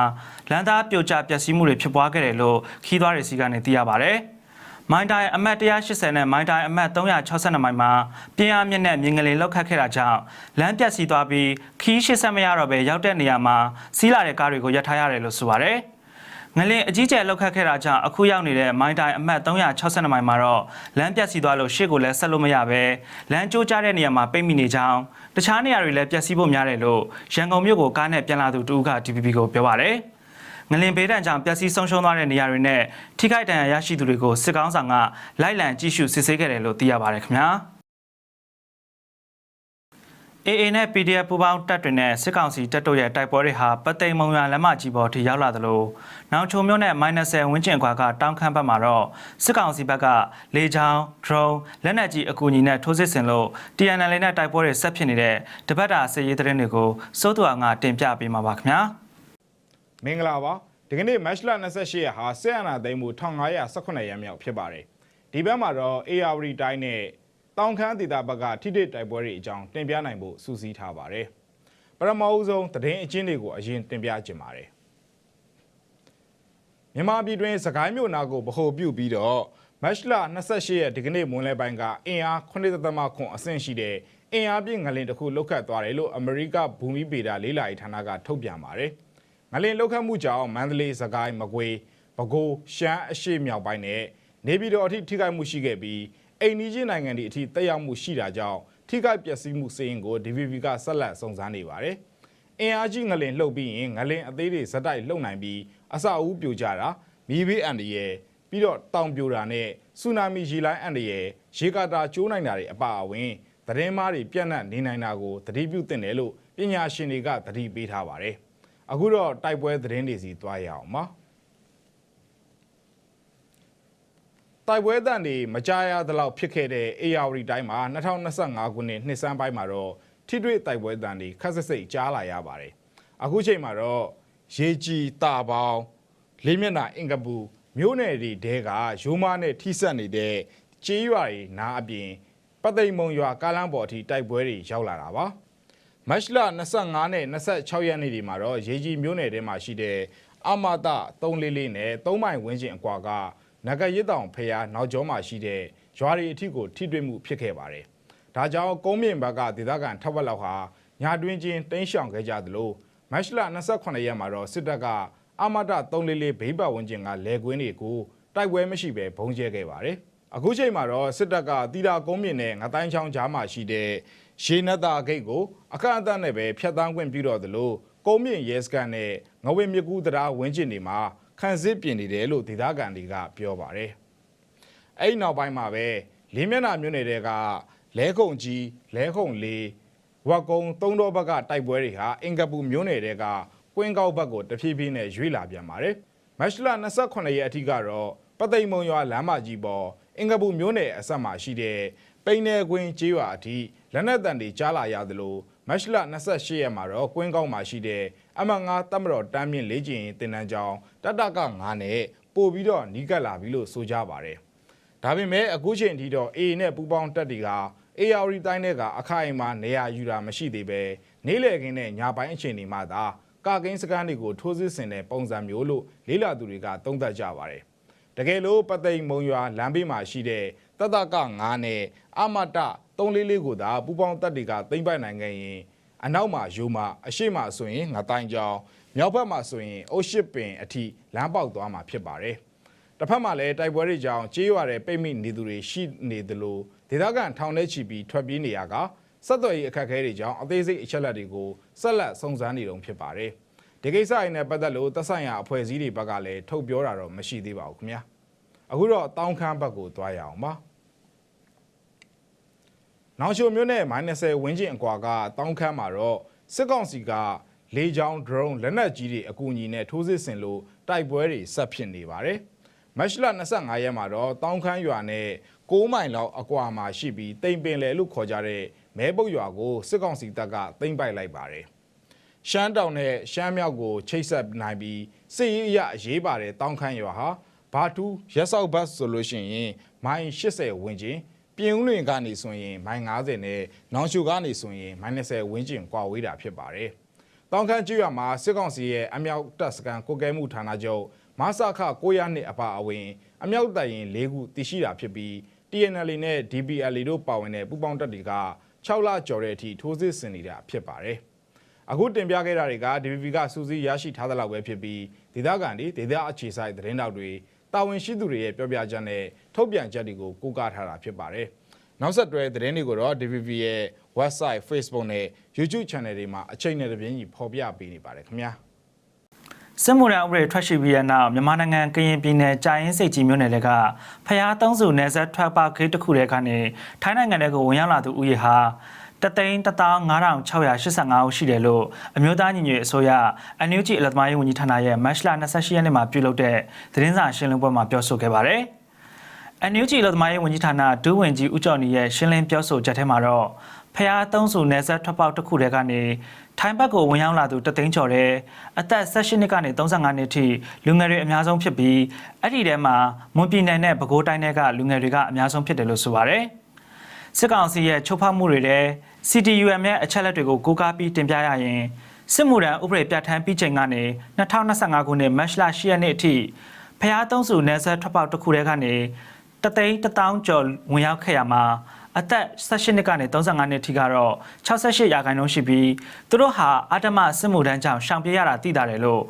လမ်းသားပြိုကျပျက်စီးမှုတွေဖြစ်ပွားခဲ့တယ်လို့ခီးသွားတွေစီကနေသိရပါဗျ။ မိုင်းတိုင်အမှတ်180နဲ့မိုင်းတိုင်အမှတ်362မိုင်မှာပြင်းအားမြင့်တဲ့မြင်းငလင်လောက်ခတ်ခဲ့တာကြောင့်လမ်းပြက်စီးသွားပြီးခီး80မရတော့ပဲရောက်တဲ့နေရာမှာစီးလာတဲ့ကားတွေကိုရပ်ထားရတယ်လို့ဆိုပါဗျ။ငလင်အကြီးကျယ်လောက်ခတ်ခဲ့တာကြောင့်အခုရောက်နေတဲ့မိုင်းတိုင်အမှတ်362မိုင်မှာတော့လမ်းပြတ်စီသွားလို့ရှေ့ကိုလည်းဆက်လို့မရပဲလမ်းကျိုးကျတဲ့နေရာမှာပိတ်မိနေကြောင်းတခြားနေရာတွေလည်းပြတ်စီးဖို့များတယ်လို့ရန်ကုန်မြို့ကိုကားနဲ့ပြန်လာသူတူက DPP ကိုပြောပါတယ် ငလင်ဘေးဒဏ်ကြောင့်ပျက်စီးဆုံးရှုံးသွားတဲ့နေရာတွေနဲ့ထိခိုက်ဒဏ်ရာရရှိသူတွေကိုစစ်ကောင်းဆောင်ကလိုက်လံကြည့်ရှုစစ်ဆေးခဲ့တယ်လို့သိရပါတယ်ခင်ဗျာ AA နဲ့ PDF ပူးပေါင်းတပ်တွေနဲ့စစ်ကောင်စီတပ်တို့ရဲ့တိုက်ပွဲတွေဟာပသိမ်မုံရွာလမ်းမကြီးပေါ်ထိရောက်လာသလိုနောင်ချုံမြို့နဲ့ -10 ဝန်းကျင်ခွာကတောင်းခမ်းဘက်မှာတော့စစ်ကောင်စီဘက်ကလေကြောင်း drone လက်နက်ကြီးအကူအညီနဲ့ထိုးစစ်ဆင်လို့ TNL နဲ့တိုက်ပွဲတွေဆက်ဖြစ်နေတဲ့တပတ်တာစစ်ရေးသတင်းတွေကိုစိုးသူအောင်ကတင်ပြပေးမှာပါခင်ဗျာ မင်္ဂလာပါဒီကနေ့မတ်လ28ရက်ဟာဆက်အနာသိမ်းမှု1518ရက်မြောက်ဖြစ်ပါတယ်ဒီဘက်မှာတော့ AR တိုင်းနဲ့တောင်ခမ်းဒေသဘက်ကထိတိတိုက်ပွဲတွေအကြောင်းတင်ပြနိုင်ဖို့စူးစီးထားပါတယ်ပရမအုပ်ဆုံးသတင်းအချင်းတွေကိုအရင်တင်ပြခြင်းပါတယ်မြန်မာပြည်တွင်စကိုင်းမြို့နာကိုဗဟိုပြုပြီးတော့မတ်လ28ရက်ဒီကနေ့မွန်းလယ်ပိုင်းကအင်အား9.3အဆင့်ရှိတဲ့အင်အားပြည့်ငလင်တစ်ခုလောက်ခတ်သွားတယ်လို့အမေရိကဘူမိဗေဒလေးလာရေးဌာနကထုတ်ပြန်ပါတယ်။ ငလင်လောက်ခတ်မှုကြောင့်မန္တလေးစကိုင်းမကွေးပဲခူးရှမ်းအရှေ့မြောက်ပိုင်းနဲ့နေပြည်တော်အထိထိခိုက်မှုရှိခဲ့ပြီးအိန္ဒိယနိုင်ငံတွေအထိတက်ရောက်မှုရှိတာကြောင့်ထိခိုက်ပျက်စီးမှုစီးရင်ကို DVB ကဆက်လက်စုံစမ်းနေပါတယ်။အင်အားကြီးငလင်လှုပ်ပြီးရင်ငလင်အသေးတွေဇက်တိုက်လှုပ်နိုင်ပြီးအစအဦးပြိုကျတာမီးဘေးအန္တရာယ်ပြီးတော့တောင်ပြိုတာနဲ့ဆူနာမီရေလိုင်းအန္တရာယ်ရေကာတာကျိုးနိုင်တာတွေအပါအဝင်သတင်းမားတွေပြန့်နှံ့နေနိုင်တာကိုသတိပြုသင့်တယ်လို့ပညာရှင်တွေကသတိပေးထားပါတယ်။ အခုတော့တိုက်ပွဲသတင်းတွေစီသွားရအောင်ပါ။တိုက်ပွဲတန်တွေမကြားရသလောက်ဖြစ်ခဲ့တဲ့ AR တိုင်းမှာ2025ခုနှစ်နှစ်စန်းပိုင်းမှာတော့ထိတွေ့တိုက်ပွဲတန်တွေခက်ဆက်စိတ်ကြားလာရပါတယ်။အခုချိန်မှာတော့ရေကြီးတာပေါင်းလေးမျက်နှာအင်ကပူမြို့နယ်တွေတဲကရိုးမနဲ့ထိဆက်နေတဲ့ကျေးရွာတွေနားအပြင်ပသိမ်မုံရွာကားလမ်းပေါ်အထိတိုက်ပွဲတွေရောက်လာတာပါ မတ်လ25နဲ့26ရက်နေ့ဒီမှာတော့ရေကြီးမြို့နယ်ထဲမှာရှိတဲ့အမတာ344နဲ့3မိုင်ဝန်းကျင်အကွာကနဂရစ်တောင်ဖျားနောက်ကျောမှာရှိတဲ့ရွာတွေအထိကိုထိတွေ့မှုဖြစ်ခဲ့ပါတယ်ဒါကြောင့်ကုန်းမြင့်ဘက်ကဒေသခံထပ်ဝက်လောက်ဟာညာတွင်ချင်းတင်းရှောင်ခဲ့ကြသလိုမတ်လ28ရက်မှာတော့စစ်တပ်ကအမတ344ဘေးပတ်ဝန်းကျင်ကလဲကွင်းတွေကိုတိုက်ပွဲမရှိဘဲဘုံကျဲခဲ့ပါတယ်အခုချိန်မှာတော့စစ်တပ်ကတီတာကုန်းမြင့်နဲ့ငတိုင်းချောင်းကြားမှာရှိတဲ့ ရေနတာဂိတ်ကိုအခန့်အသတ်နဲ့ပဲဖျက်ဆီးခွင့်ပြုတော့သလိုကုန်းမြင့်ရဲစခန်းနဲ့ငဝေမြကူတရားဝင်းကျင်တွေမှာခန့်စစ်ပြင်နေတယ်လို့ဒေသခံတွေကပြောပါတယ်။အဲ့ဒီနောက်ပိုင်းမှာပဲလင်းမျက်နှာမြို့နယ်တွေကလဲခုံကြီးလဲခုံလေးဝက်ကုံသုံးတော်ဘက်ကတိုက်ပွဲတွေဟာအင်ကပူမြို့နယ်တွေကကွင်းကောက်ဘက်ကိုတဖြည်းဖြည်းနဲ့ရွေ့လာပြန်ပါတယ်။မတ်လ28ရက်အထိကတော့ပသိမ်မုံရွာလမ်းမကြီးပေါ်အင်ကပူမြို့နယ်အဆက်မှာရှိတဲ့ပိန်းနယ်ကွင်းကျေးရွာအထိ လက်နက်တံတွေကြားလာရသလိုမတ်လ28ရက်မှာတော့ကွင်းကောက်မှာရှိတဲ့အမငါတမတော်တမ်းမြင့်လေးကျင်တင်နန်းကြောင်တတက9နဲ့ပို့ပြီးတော့နီးကပ်လာပြီလို့ဆိုကြပါတယ်။ဒါပေမဲ့အခုချိန်ထိတော့ AA နဲ့ပူးပေါင်းတပ်တွေက AR တိုင်းတဲ့ကအခိုင်အမာနေရာယူတာမရှိသေးပဲနေလေခင်းနဲ့ညာပိုင်းအချိန်တွေမှာသာကာကင်းစကန်တွေကိုထိုးစစ်ဆင်တဲ့ပုံစံမျိုးလို့လေးလာသူတွေကသုံးသပ်ကြပါတယ်။တကယ်လို့ပသိမ်မုံရွာလမ်းဘေးမှာရှိတဲ့တတက9နဲ့အမတ 344ကိုသာပူပေါင်းတပ်တွေကသိမ့်ပိုက်နိုင်ခဲ့ရင်အနောက်မှာယူမအရှိမဆိုရင်ငတိုင်းကြောင်မြောက်ဘက်မှာဆိုရင်အုတ်ရှစ်ပင်အထိလမ်းပေါက်သွားမှာဖြစ်ပါတယ်။တစ်ဖက်မှာလည်းတိုက်ပွဲတွေကြောင့်ကြေးရွာတဲ့ပိတ်မိနေသူတွေရှိနေသလိုဒေသခံထောင်ထဲချီပြီးထွက်ပြေးနေရကဆက်သွယ်ရေးအခက်အခဲတွေကြောင့်အသေးစိတ်အချက်လက်တွေကိုဆက်လက်စုံစမ်းနေတုန်းဖြစ်ပါတယ်။ဒီကိစ္စအင်းနဲ့ပတ်သက်လို့သက်ဆိုင်ရာအဖွဲ့အစည်းတွေဘက်ကလည်းထုတ်ပြောတာတော့မရှိသေးပါဘူးခင်ဗျာ။အခုတော့တောင်းခမ်းဘက်ကိုသွားရအောင်ပါ။ နောင်ချိုမြို့နယ် -30 ဝင်းကျင်အကွာကတောင်းခမ်းမှာတော့စစ်ကောင်စီကလေကြောင်း drone လက်နက်ကြီးတွေအကူအညီနဲ့ထိုးစစ်ဆင်လို့တိုက်ပွဲတွေဆက်ဖြစ်နေပါတယ်။မတ်လ25ရက်မှာတော့တောင်းခမ်းရွာနဲ့6မိုင်လောက်အကွာမှာရှိပြီးတိမ်ပင်လေလို့ခေါ်ကြတဲ့မဲပုတ်ရွာကိုစစ်ကောင်စီတပ်ကသိမ်းပိုက်လိုက်ပါတယ်။ရှမ်းတောင်နဲ့ရှမ်းမြောက်ကိုချိတ်ဆက်နိုင်ပြီးစစ်ရေးအရအရေးပါတဲ့တောင်းခမ်းရွာဟာဘာတူးရက်ဆောက်ဘတ်ဆိုလို့ရှိရင်မိုင်80ဝန်းကျင် ပြင်ဦးလွင်ကနေဆိုရင်မိုင်90နဲ့နောင်ရှူကနေဆိုရင်မိုင်20ဝန်းကျင်ကွာဝေးတာဖြစ်ပါတယ်။တောင်ခမ်းကျွော်မှာစစ်ကောင်စီရဲ့အမြောက်တပ်စကန်ကိုကဲမှုဌာနချုပ်မဆခ900နှစ်အပါအဝင်အမြောက်တပ်ရင်၄ခုတည်ရှိတာဖြစ်ပြီး TNL နဲ့ DPL တို့ပါဝင်တဲ့ပူးပေါင်းတပ်တွေက6လကျော်တဲ့အထိထိုးစစ်ဆင်နေတာဖြစ်ပါတယ်။အခုတင်ပြခဲ့တာတွေက DPP ကစူးစီးရရှိထားသလောက်ပဲဖြစ်ပြီးဒေသခံတွေဒေသအခြေဆိုင်သတင်းတောက်တွေ တာဝန်ရှိသူတွေရဲ့ပြောပြချက်နဲ့ထုတ်ပြန်ချက်တွေကိုကိုးကားထားတာဖြစ်ပါတယ်။နောက်ဆက်တွဲသတင်းတွေကိုတော့ DPP ရဲ့ website Facebook နဲ့ YouTube channel တွေမှာအချိန်နဲ့တပြေးညီဖော်ပြပေးနေပါတယ်ခင်ဗျာ။စစ်မှုရန်ဥပဒေထွက်ရှိပြီးတဲ့နောက်မြန်မာနိုင်ငံကရင်ပြည်နယ်ကြာရင်စိတ်ကြီးမြို့နယ်တွေကဖျားသုံးစုနယ်စပ်ထွက်ပါဂိတ်တစ်ခုထဲကနေထိုင်းနိုင်ငံတွေကိုဝင်ရောက်လာသူဦးရေဟာ တသိန်း15685ဦးရှိတယ်လို့အမျိုးသားညီညွတ်ရေးအစိုးရ NUG အလက်သမားရေးဝန်ကြီးဌာနရဲ့မတ်လ28ရက်နေ့မှာပြုလုပ်တဲ့သတင်းစာရှင်းလင်းပွဲမှာပြောဆိုခဲ့ပါတယ်။ NUG အလက်သမားရေးဝန်ကြီးဌာနဒုဝန်ကြီးဦးကျော်နီရဲ့ရှင်းလင်းပြောဆိုချက်ထဲမှာတော့ဖျားသုံးစုနယ်စပ်ထွက်ပေါက်တစ်ခုထဲကနေထိုင်းဘက်ကိုဝင်ရောက်လာသူတသိန်းကျော်တဲ့အသက်16နှစ်ကနေ35နှစ်ထိလူငယ်တွေအများဆုံးဖြစ်ပြီးအဲ့ဒီထဲမှာမွန်ပြည်နယ်နဲ့ပဲခူးတိုင်းတွေကလူငယ်တွေကအများဆုံးဖြစ်တယ်လို့ဆိုပါတယ်။စစ်ကောင်စီရဲ့ချုပ်ဖောက်မှုတွေတဲ့ CTUM ရဲ့အချက်လက်တွေကိုကိုးကားပြီးတင်ပြရရင်စစ်မှုရန်ဥပဒေပြဋ္ဌာန်းပြီးချိန်ကနေ2025ခုနှစ်မတ်လ10ရက်နေ့အထိဖျားသုံးစုနယ်စပ်ထွက်ပေါက်တစ်ခုထဲကနေတသိန်းတစ်တောင်းကျော်ဝင်ရောက်ခဲ့ရမှာအသက်18နှစ်ကနေ35နှစ်ထိကတော့68ရာခိုင်နှုန်းရှိပြီးသူတို့ဟာအာတမစစ်မှုထမ်းကြောင့်ရှောင်ပြေးရတာသိတာတယ်လို့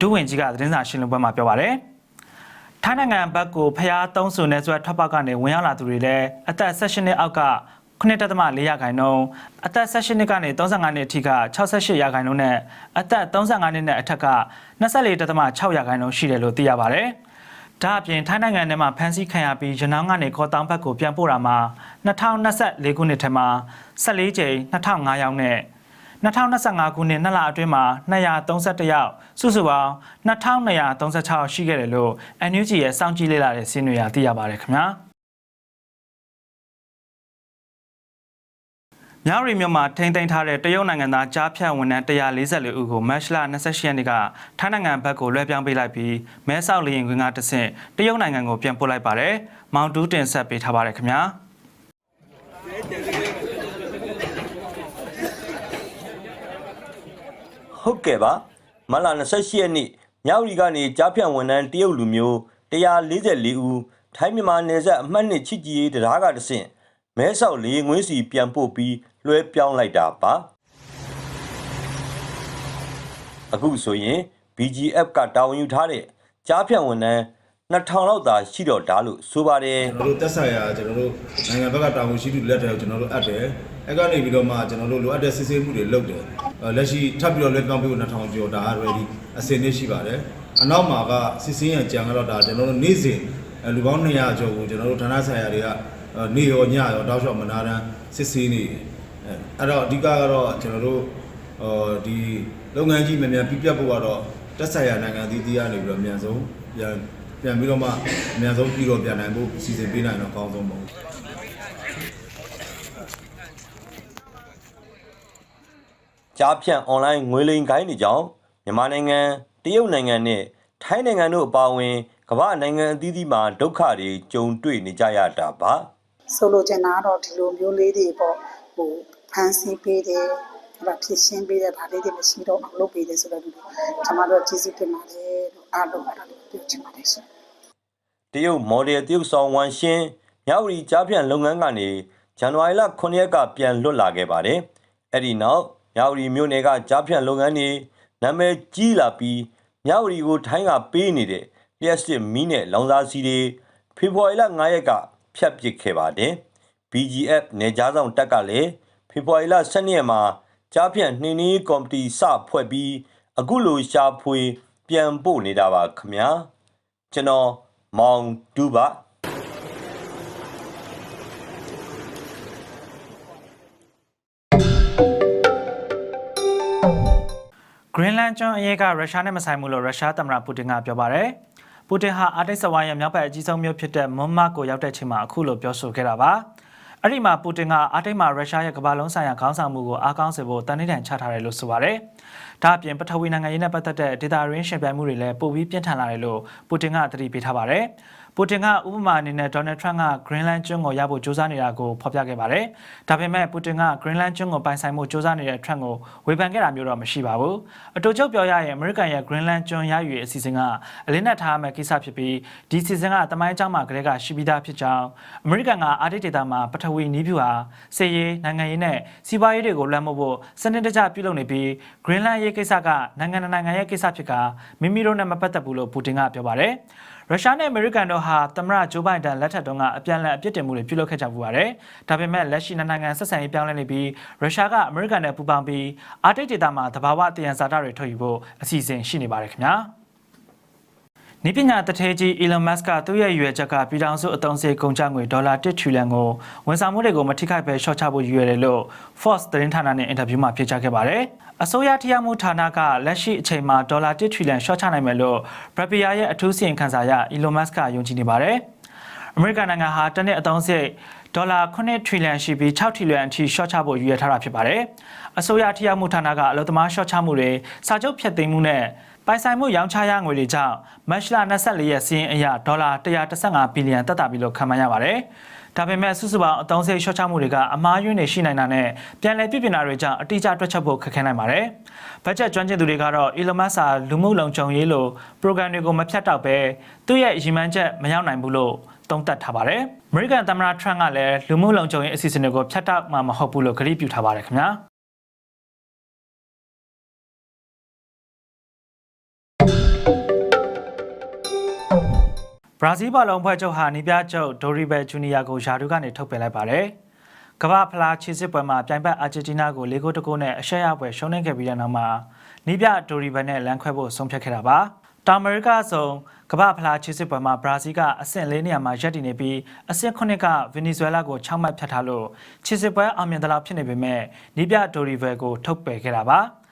ဒုဝန်ကြီးကသတင်းစာရှင်းလင်းပွဲမှာပြောပါတယ်။ထိုင်းနိုင်ငံဘက်ကိုဖျားသုံးစုနယ်ဆွဲထွက်ပေါက်ကနေဝင်ရောက်လာသူတွေလည်းအသက်18နှစ်အောက်က 9.4ရာခိုင်နှုန်းအသက်18နှစ်ကနေ35နှစ်အထိက68ရာခိုင်နှုန်းနဲ့အသက်35နှစ်နဲ့အထက်က24.6ရာခိုင်နှုန်းရှိတယ်လို့သိရပါတယ်။ဒါအပြင်ထိုင်းနိုင်ငံထဲမှာဖမ်းဆီးခံရပြီးရနောင်းကနေခေါ်တောင်းဘက်ကိုပြန်ပို့တာမှာ2024ခုနှစ်ထဲမှာ14ကြိမ်2005ရောက်နဲ့2025ခုနှစ်နှစ်လအတွင်းမှာ231ယောက်စုစုပေါင်း2236ရှိခဲ့တယ်လို့ NUG ရဲ့စောင့်ကြည့်လေ့လာတဲ့စီးနွေရသိရပါတယ်ခင်ဗျာ မြရီမြို့မှာထိန်းသိမ်းထားတဲ့တရုတ်နိုင်ငံသားကြားဖြတ်ဝန်ထမ်း144ဦးကိုမတ်လ28ရက်နေ့ကထိုင်းနိုင်ငံဘက်ကိုလွှဲပြောင်းပေးလိုက်ပြီးမဲဆောက်လေရင်ခွင်ကတဆင့်တရုတ်နိုင်ငံကိုပြန်ပို့လိုက်ပါတယ်။မောင်တူးတင်ဆက်ပေးထားပါတယ်ခင်ဗျာ။ဟုတ်ကဲ့ပါမလ28ရက်နေ့မြောက်ရီကနေကြားဖြန့်ဝန်ထမ်းတရုတ်လူမျိုး144ဦးထိုင်းမြန်မာနယ်စပ်အမှတ်နှစ်ချစ်ကြည်ရေးတရားကတဆင့်မဲဆောက်လေငွေးစီပြန်ပို့ပြီး လွှဲပြောင်းလိုက်တာပါအခုဆိုရင် BGF ကတာဝန်ယူထားတဲ့ကြားဖြန့်ဝန်ထမ်း2000လောက်သာရှိတော့တာလို့ဆိုပါတယ်ကျွန်တော်တို့တက်ဆိုင်ရာကျွန်တော်တို့နိုင်ငံဘက်ကတာဝန်ရှိသူလက်ထက်ကိုကျွန်တော်တို့အပ်တယ်အဲ့ကနေပြီးတော့မှကျွန်တော်တို့လိုအပ်တဲ့စစ်ဆေးမှုတွေလုပ်တယ်အဲလက်ရှိထပ်ပြီးတော့လက်တောင်းပေးဖို့2000ကျော်ဒါ ready အစင်းနေရှိပါတယ်အနောက်မှာကစစ်စင်းရကြံကတော့ဒါကျွန်တော်တို့နေ့စဉ်အဲလူပေါင်း200ကျော်ကိုကျွန်တော်တို့ဌာနဆိုင်ရာတွေကအဲနေရောညရောတောက်လျှောက်မနာတမ်းစစ်ဆေးနေတယ် အဲအဲ့တော့အဓိကကတော့ကျွန်တော်တို့ဟောဒီလုပ်ငန်းကြီးမြန်မြန်ပြပြဖို့ကတော့တက်ဆိုင်ရာနိုင်ငံအသီးသီးကနေပြီးတော့အမြန်ဆုံးပြန်ပြန်ပြီးတော့မှအမြန်ဆုံးပြီးတော့ပြန်နိုင်ဖို့စီစဉ်ပေးနိုင်တော့အကောင်းဆုံးပါကြားဖြန့်အွန်လိုင်းငွေလိမ်ကိုင်းတွေကြောင့်မြန်မာနိုင်ငံတရုတ်နိုင်ငံနဲ့ထိုင်းနိုင်ငံတို့အပါအဝင်ကမ္ဘာနိုင်ငံအသီးသီးမှာဒုက္ခတွေကြုံတွေ့နေကြရတာပါဆိုလိုချင်တာကတော့ဒီလိုမျိုးလေးတွေပေါ့ဟို ဖန်ဆီးပေးတယ်အဲ့ဒါဖြစ်ရှင်းပေးတဲ့ဒါလေးတွေမရှိတော့အောင်လုပ်ပေးတယ်ဆိုတော့ဒီကျွန်တော်တို့ကျေးဇူးတင်ပါတယ်လို့အားလုံးအဲ့ဒါလေးပြောချင်ပါတယ်ရှင်တရုတ်မော်ဒယ်တရုတ်ဆောင်ဝမ်ရှင်းမြဝတီကြားဖြန့်လုပ်ငန်းကနေဇန်နဝါရီလ9ရက်ကပြန်လွတ်လာခဲ့ပါတယ်အဲ့ဒီနောက်မြဝတီမြို့နယ်ကကြားဖြန့်လုပ်ငန်းတွေနာမည်ကြီးလာပြီးမြဝတီကိုထိုင်းကပေးနေတဲ့လျှက်စစ်မီးနဲ့လောင်စာဆီတွေဖေဖော်ဝါရီလ9ရက်ကဖြတ်ပစ်ခဲ့ပါတယ် BGF နေကြားဆောင်တက်ကလည်း ဖေဖော်ဝါရီလ12ရက်မှာကြားဖြန့်နှင်းနှီးကော်မတီစဖွဲ့ပြီးအခုလိုရှာဖွေ ပြန်ပို့နေတာပါခင်ဗျာကျွန်တော်မောင်ဒူပါဂရင်းလန်းကျွန်းအရေးကရုရှားနဲ့မဆိုင်ဘူးလို့ရုရှားသမ္မတပူတင်ကပြောပါတယ်။ပူတင်ဟာအာတိတ်စဝိုင်းရဲ့မြောက်ဘက်အကြီးဆုံးမြို့ဖြစ်တဲ့မွန်မတ်ကိုရောက်တဲ့ချိန်မှာအခုလိုပြောဆိုခဲ့တာပါ။ အဲ့ဒီမှာပူတင်ကအာတိတ်မှာရုရှားရဲ့ကမ္ဘာလုံးဆိုင်ရာခေါင်းဆောင်မှုကိုအားကောင်းစေဖို့တန်ဋိဌာန်ချထားတယ်လို့ဆိုပါတယ်။ဒါအပြင်ပထဝီနိုင်ငံရေးနဲ့ပတ်သက်တဲ့ဒေတာရင်းရှင်ပြိုင်မှုတွေလည်းပိုပြီးပြင်းထန်လာတယ်လို့ပူတင်ကသတိပေးထားပါတယ်။ ပူတင်ကဥပမာအနေနဲ့ဒေါ်နယ်ထရန့်ကဂရင်းလန်းကျွန်းကိုရဖို့ကြိုးစားနေတာကိုဖော်ပြခဲ့ပါတယ်။ဒါပေမဲ့ပူတင်ကဂရင်းလန်းကျွန်းကိုပိုင်ဆိုင်မှုကြိုးစားနေတဲ့ထရန့်ကိုဝေဖန်ခဲ့တာမျိုးတော့မရှိပါဘူး။အတူချုပ်ပြောရရင်အမေရိကန်ရဲ့ဂရင်းလန်းကျွန်းရယူရေးအစီအစဉ်ကအလင်းနဲ့ထားရမယ့်ကိစ္စဖြစ်ပြီးဒီအစီအစဉ်ကတမိုင်းကျောင်းမှာကလေးကရှိပြီးသားဖြစ်ကြောင်းအမေရိကန်ကအာတိတ်ဒေတာမှာပထဝီနီးဖြူဟာစစ်ရေးနိုင်ငံရေးနဲ့စီးပွားရေးတွေကိုလွှမ်းမိုးဖို့စနစ်တကျပြုလုပ်နေပြီးဂရင်းလန်းရေးကိစ္စကနိုင်ငံနိုင်ငံရဲ့ကိစ္စဖြစ်ကမိမိတို့နဲ့မပတ်သက်ဘူးလို့ပူတင်ကပြောပါတယ်။ ရုရှားနဲ့အမေရိကန်တို့ဟာသမ္မတဂျိုးဘိုင်ဒန်လက်ထက်တုန်းကအပြန်အလှန်အပြစ်တင်မှုတွေပြုလုပ်ခဲ့ကြပူပါတယ်။ဒါပေမဲ့လက်ရှိနှစ်နိုင်ငံဆက်ဆံရေးပြောင်းလဲနေပြီးရုရှားကအမေရိကန်နဲ့ပူးပေါင်းပြီးအာတိတ်ဒေသမှာသဘာဝတယံဇာတတွေထုတ်ယူဖို့အစီအစဉ်ရှိနေပါတယ်ခင်ဗျာ။ နိပညာတထေးကြီး Elon Musk ကသူ့ရဲ့ရွယ်ချက်ကပြည်ထောင်စုအသုံးစရိတ်ကုန်ကျငွေဒေါ်လာ1ထရီလီယံကိုဝန်ဆောင်မှုတွေကိုမထိခိုက်ပဲရှော့ချဖို့ရည်ရွယ်တယ်လို့ Fox သတင်းဌာနနဲ့အင်တာဗျူးမှာဖြေကြားခဲ့ပါတယ်။အစိုးရထိရောက်မှုဌာနကလက်ရှိအချိန်မှာဒေါ်လာ1ထရီလီယံရှော့ချနိုင်မယ်လို့ Brapia ရဲ့အထူးစီရင်ခံစာအရ Elon Musk ကယုံကြည်နေပါတယ်။အမေရိကန်နိုင်ငံဟာတနစ်အသုံးစရိတ်ဒေါ်လာ9ထရီလီယံရှိပြီး6ထရီလီယံအထိရှော့ချဖို့ရည်ရွယ်ထားတာဖြစ်ပါတယ်။အစိုးရထိရောက်မှုဌာနကအလုပ်သမားရှော့ချမှုတွေစာချုပ်ဖြတ်သိမ်းမှုနဲ့ ပိုင်ဆိုင်မှုရောင်းချရငွေတွေကြောင့်မတ်လ24ရက်စီးရင်အရဒေါ်လာ135ဘီလီယံတက်တာပြီလို့ခန့်မှန်းရပါတယ်။ဒါပေမဲ့စုစုပေါင်းအသုံးစရိတ်ရှော့ချမှုတွေကအမားယွင်းနေရှိနိုင်တာနဲ့ပြန်လည်ပြပြင်တာတွေကြောင့်အတိအကျတွက်ချက်ဖို့ခက်ခဲနိုင်ပါတယ်။ဘတ်ဂျက်ကျွမ်းကျင်သူတွေကတော့ Elon Musk ဟာလူမှုလုံခြုံရေးလို program တွေကိုမဖြတ်တောက်ပဲသူ့ရဲ့ရည်မှန်းချက်မရောက်နိုင်ဘူးလို့သုံးသပ်ထားပါတယ်။ American သမ္မတ Trump ကလည်းလူမှုလုံခြုံရေးအစီအစဉ်တွေကိုဖြတ်တောက်မှာမဟုတ်ဘူးလို့ကြေညာပြုထားပါတယ်ခင်ဗျာ။ ရာဇီးဘာလုံးဖွဲ့ချုပ်ဟာနီးပြချုပ်ဒိုရီဘယ်ဂျူနီယာကိုယာဒူကနေထုတ်ပယ်လိုက်ပါတယ်။ကမ္ဘာဖလားခြေစစ်ပွဲမှာပြိုင်ဘက်အာဂျင်တီးနားကို၄ဂိုးတဂိုးနဲ့အရှက်ရပွဲရှုံးနိမ့်ခဲ့ပြီးတဲ့နောက်မှာနီးပြဒိုရီဘယ်နဲ့လမ်းခွဲဖို့ဆုံးဖြတ်ခဲ့တာပါ။တောင်အမေရိကဆိုကမ္ဘာဖလားခြေစစ်ပွဲမှာဘရာဇီးကအဆင့်၄နေရာမှာရပ်တည်နေပြီးအဆင့်9ကဗင်နီဇွဲလားကို6မှတ်ဖြတ်ထားလို့ခြေစစ်ပွဲအောင်မြင်သလောက်ဖြစ်နေပေမဲ့နီးပြဒိုရီဘယ်ကိုထုတ်ပယ်ခဲ့တာပါ။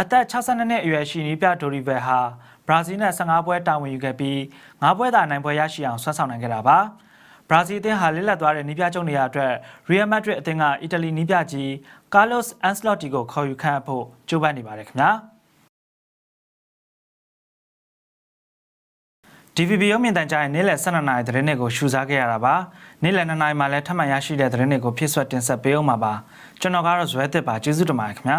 အသက်62နှစ်အရွယ်ရှိနီးပြဒိုရီဘယ်ဟာ ဘရာဇီးနဲ့15ပွဲတာဝန်ယူခဲ့ပြီး9ပွဲသာနိုင်ပွဲရရှိအောင်ဆွမ်းဆောင်နိုင်ခဲ့တာပါဘရာဇီးအသင်းဟာလစ်လက်သွားတဲ့နီးပြကျုံနေရာအတွက်ရီယယ်မက်ဒရစ်အသင်းကအီတလီနီးပြကြီးကာလော့စ်အန်စလော့တီကိုခေါ်ယူခန့်ဖို့ကြိုးပမ်းနေပါတယ်ခင်ဗျာ DVB ရုံမြင့်တန်ကြားရဲ့နေ့လယ်12နာရီသတင်းတွေကိုရှုစားခဲ့ရတာပါနေ့လယ်2နာရီမှလည်းထပ်မံရရှိတဲ့သတင်းတွေကိုဖြစ်ဆွတ်တင်ဆက်ပေးအောင်ပါပါကျွန်တော်ကတော့ဇွဲသစ်ပါကျေးဇူးတင်ပါတယ်ခင်ဗျာ